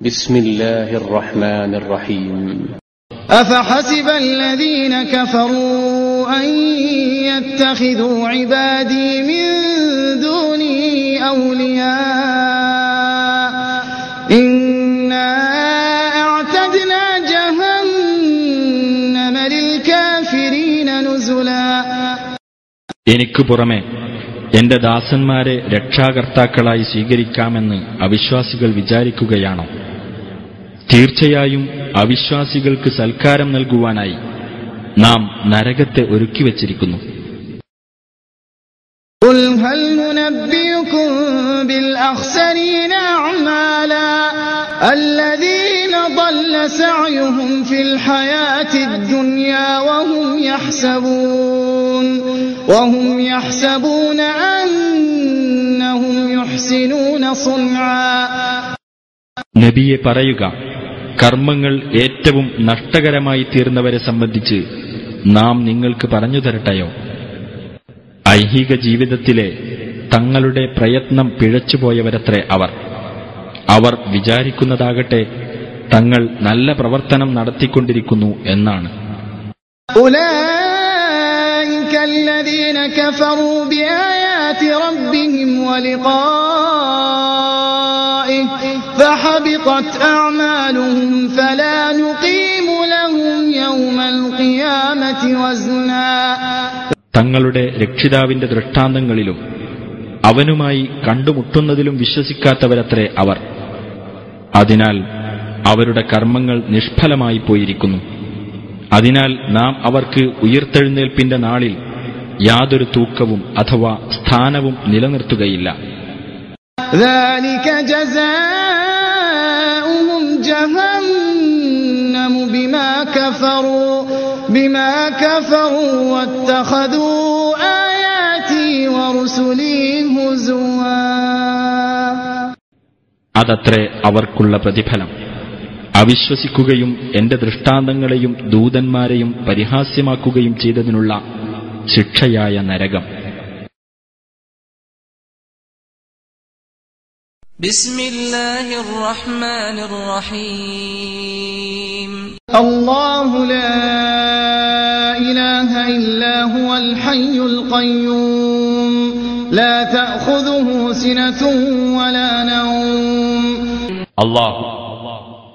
بسم الله الرحمن الرحيم أفحسب الذين كفروا أن يتخذوا عبادي من دوني أولياء إنا أعتدنا جهنم للكافرين نزلا എനിക്ക് പുറമെ എന്റെ ദാസന്മാരെ രക്ഷാകർത്താക്കളായി സ്വീകരിക്കാമെന്ന് അവിശ്വാസികൾ വിചാരിക്കുകയാണോ തീർച്ചയായും അവിശ്വാസികൾക്ക് സൽക്കാരം നൽകുവാനായി നാം നരകത്തെ ഒരുക്കിവച്ചിരിക്കുന്നു قل هل ننبئكم بالأخسرين أعمالا الذين ضل سعيهم في الحياة الدنيا وهم يحسبون وهم يحسبون أنهم يحسنون صنعا നബിയെ പറയുക കർമ്മങ്ങൾ ഏറ്റവും നഷ്ടകരമായി തീർന്നവരെ സംബന്ധിച്ച് നാം നിങ്ങൾക്ക് പറഞ്ഞു തരട്ടെയോ ഐഹിക ജീവിതത്തിലെ തങ്ങളുടെ പ്രയത്നം പിഴച്ചുപോയവരത്രേ അവർ അവർ വിചാരിക്കുന്നതാകട്ടെ തങ്ങൾ നല്ല പ്രവർത്തനം നടത്തിക്കൊണ്ടിരിക്കുന്നു എന്നാണ്. തങ്ങളുടെ രക്ഷിതാവിന്റെ ദൃഷ്ടാന്തങ്ങളിലും അവനുമായി കണ്ടുമുട്ടുന്നതിലും വിശ്വസിക്കാത്തവരത്രേ അവർ. അതിനാൽ അവരുടെ കർമ്മങ്ങൾ നിഷ്ഫലമായി പോയിരിക്കുന്നു. അതിനാൽ നാം അവർക്ക് ഉയർത്തെഴുന്നേൽപ്പിന്റെ നാളിൽ യാതൊരു തൂക്കവും അഥവാ സ്ഥാനവും നിലനിർത്തുകയില്ല. അതത്രേ അവർക്കുള്ള പ്രതിഫലം. അവിശ്വസിക്കുകയും എന്റെ ദൃഷ്ടാന്തങ്ങളെയും ദൂതന്മാരെയും പരിഹാസ്യമാക്കുകയും ചെയ്തതിനുള്ള ശിക്ഷയായ നരകം. അള്ളാഹു ലാ ഇലാഹ ഹുവൽ ഹയ്യുൽ ഖയ്യൂം. ലാ വലാ നൗം. അല്ലാഹു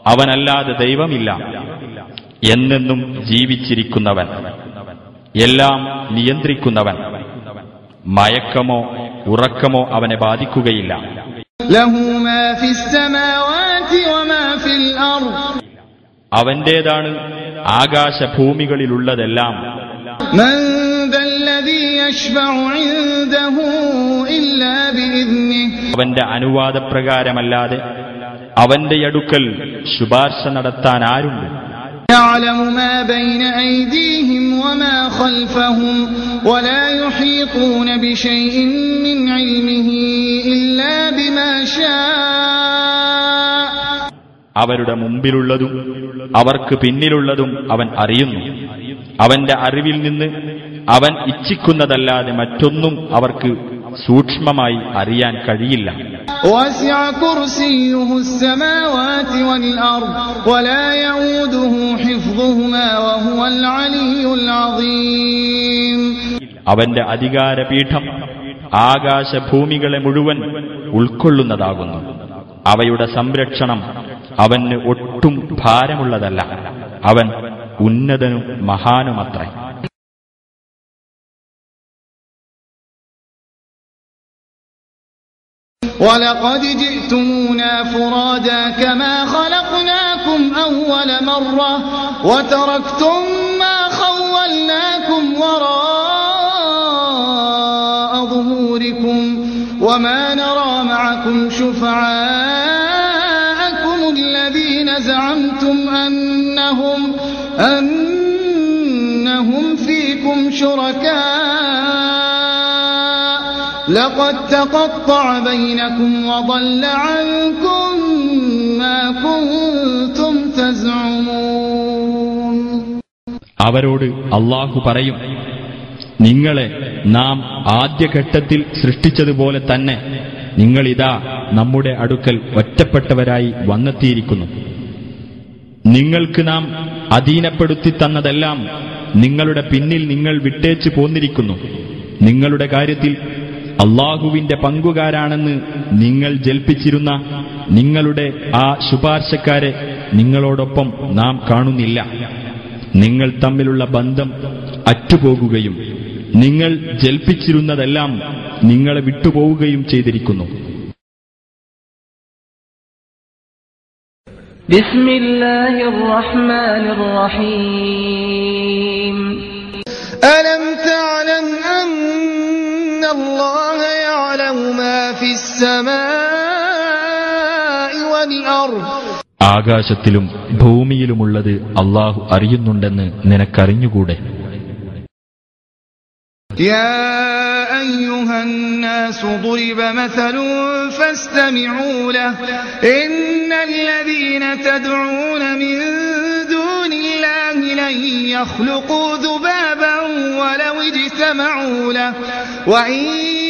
അവനല്ലാതെ ദൈവമില്ല. എന്നെന്നും ജീവിച്ചിരിക്കുന്നവൻ. എല്ലാം നിയന്ത്രിക്കുന്നവൻ. മയക്കമോ ഉറക്കമോ അവനെ ബാധിക്കുകയില്ല. അവന്റേതാണ് ആകാശഭൂമികളിലുള്ളതെല്ലാം. അവന്റെ അനുവാദപ്രകാരമല്ലാതെ അവന്റെ അടുക്കൽ ശുപാർശ നടത്താൻ ആരുണ്ട് يعلم ما بين أيديهم وما خلفهم ولا يحيطون بشيء من علمه إلا بما شاء അവരുടെ മുമ്പിലുള്ളതും അവർക്ക് പിന്നിലുള്ളതും അവൻ അറിയുന്നു അവന്റെ അറിവിൽ നിന്ന് അവൻ ഇച്ഛിക്കുന്നതല്ലാതെ മറ്റൊന്നും അവർക്ക് സൂക്ഷ്മമായി അറിയാൻ കഴിയില്ല وسع كرسيه السماوات والأرض ولا يؤوده حفظهما وهو العلي العظيم അവന്റെ അധികാരപീഠം ആകാശഭൂമികളെ മുഴുവൻ ഉൾക്കൊള്ളുന്നതാകുന്നു അവയുടെ സംരക്ഷണം അവന് ഒട്ടും ഭാരമുള്ളതല്ല അവൻ ഉന്നതനും മഹാനുമത്രേ ولقد جئتمونا فرادا كما خلقناكم أول مرة وتركتم ما خولناكم وراء ظهوركم وما نرى معكم شفعاءكم لقد تقطع بينكم وضل عنكم ما كنتم تزعمون അവരോട് അള്ളാഹു പറയും നിങ്ങളെ നാം ആദ്യഘട്ടത്തിൽ സൃഷ്ടിച്ചതുപോലെ തന്നെ നിങ്ങളിതാ നമ്മുടെ അടുക്കൽ ഒറ്റപ്പെട്ടവരായി വന്നെത്തിയിരിക്കുന്നു നിങ്ങൾക്ക് നാം അധീനപ്പെടുത്തി തന്നതെല്ലാം നിങ്ങളുടെ പിന്നിൽ നിങ്ങൾ വിട്ടേച്ചു പോന്നിരിക്കുന്നു നിങ്ങളുടെ കാര്യത്തിൽ അള്ളാഹുവിന്റെ പങ്കുകാരാണെന്ന് നിങ്ങൾ ജൽപ്പിച്ചിരുന്ന നിങ്ങളുടെ ആ ശുപാർശക്കാരെ നിങ്ങളോടൊപ്പം നാം കാണുന്നില്ല. നിങ്ങൾ തമ്മിലുള്ള ബന്ധം അറ്റുപോകുകയും നിങ്ങൾ ജൽപ്പിച്ചിരുന്നതെല്ലാം നിങ്ങളെ വിട്ടുപോവുകയും ചെയ്തിരിക്കുന്നു. അലം തഅലം الله يعلم ما في السماء والأرض ആകാശത്തിലും ഭൂമിയിലുമുള്ളത് അള്ളാഹു അറിയുന്നുണ്ടെന്ന് നിനക്കറിഞ്ഞുകൂടെ يا أيها الناس ضرب مثل فاستمعوا له إن الذين تدعون من دون الله لن يخلقوا ذبابا ولو اجتمعوا له وإن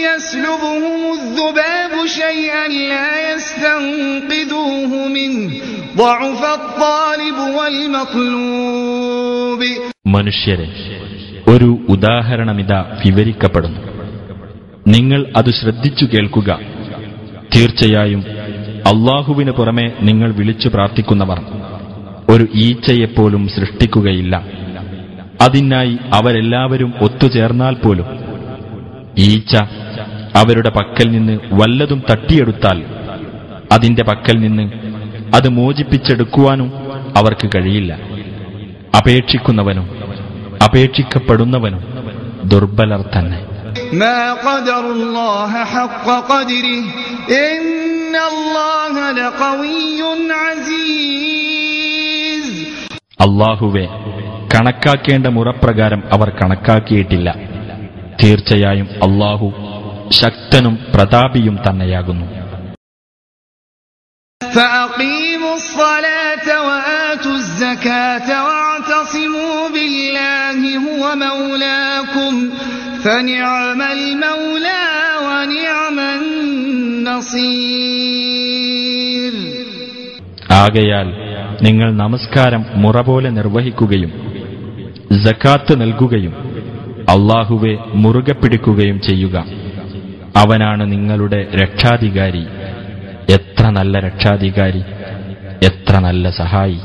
يسلبهم الذباب شيئا لا يستنقذوه منه ضعف الطالب والمطلوب മനുഷ്യരെ ഒരു ഉദാഹരണമിതാ വിവരിക്കപ്പെടുന്നു നിങ്ങൾ അത് ശ്രദ്ധിച്ചു കേൾക്കുക തീർച്ചയായും അള്ളാഹുവിന് പുറമെ നിങ്ങൾ വിളിച്ചു പ്രാർത്ഥിക്കുന്നവർ ഒരു ഈച്ചയെപ്പോലും സൃഷ്ടിക്കുകയില്ല അതിനായി അവരെല്ലാവരും ഒത്തുചേർന്നാൽ പോലും ഈച്ച അവരുടെ പക്കൽ നിന്ന് വല്ലതും തട്ടിയെടുത്താൽ അതിന്റെ പക്കൽ നിന്ന് അത് മോചിപ്പിച്ചെടുക്കുവാനും അവർക്ക് കഴിയില്ല. അപേക്ഷിക്കുന്നവനും അപേക്ഷിക്കപ്പെടുന്നവനും ദുർബലർ തന്നെ. അള്ളാഹുവേ കണക്കാക്കേണ്ട മുറപ്രകാരം അവർ കണക്കാക്കിയിട്ടില്ല. തീർച്ചയായും അള്ളാഹു ശക്തനും പ്രതാപിയും തന്നെയാകുന്നു. ആകയാൽ നിങ്ങൾ നമസ്കാരം മുറ പോലെ നിർവഹിക്കുകയും ജക്കാത്ത് നൽകുകയും അള്ളാഹുവെ മുറുകെ പിടിക്കുകയും ചെയ്യുക. അവനാണ് നിങ്ങളുടെ രക്ഷാധികാരി. എത്ര നല്ല രക്ഷാധികാരി എത്ര നല്ല സഹായി.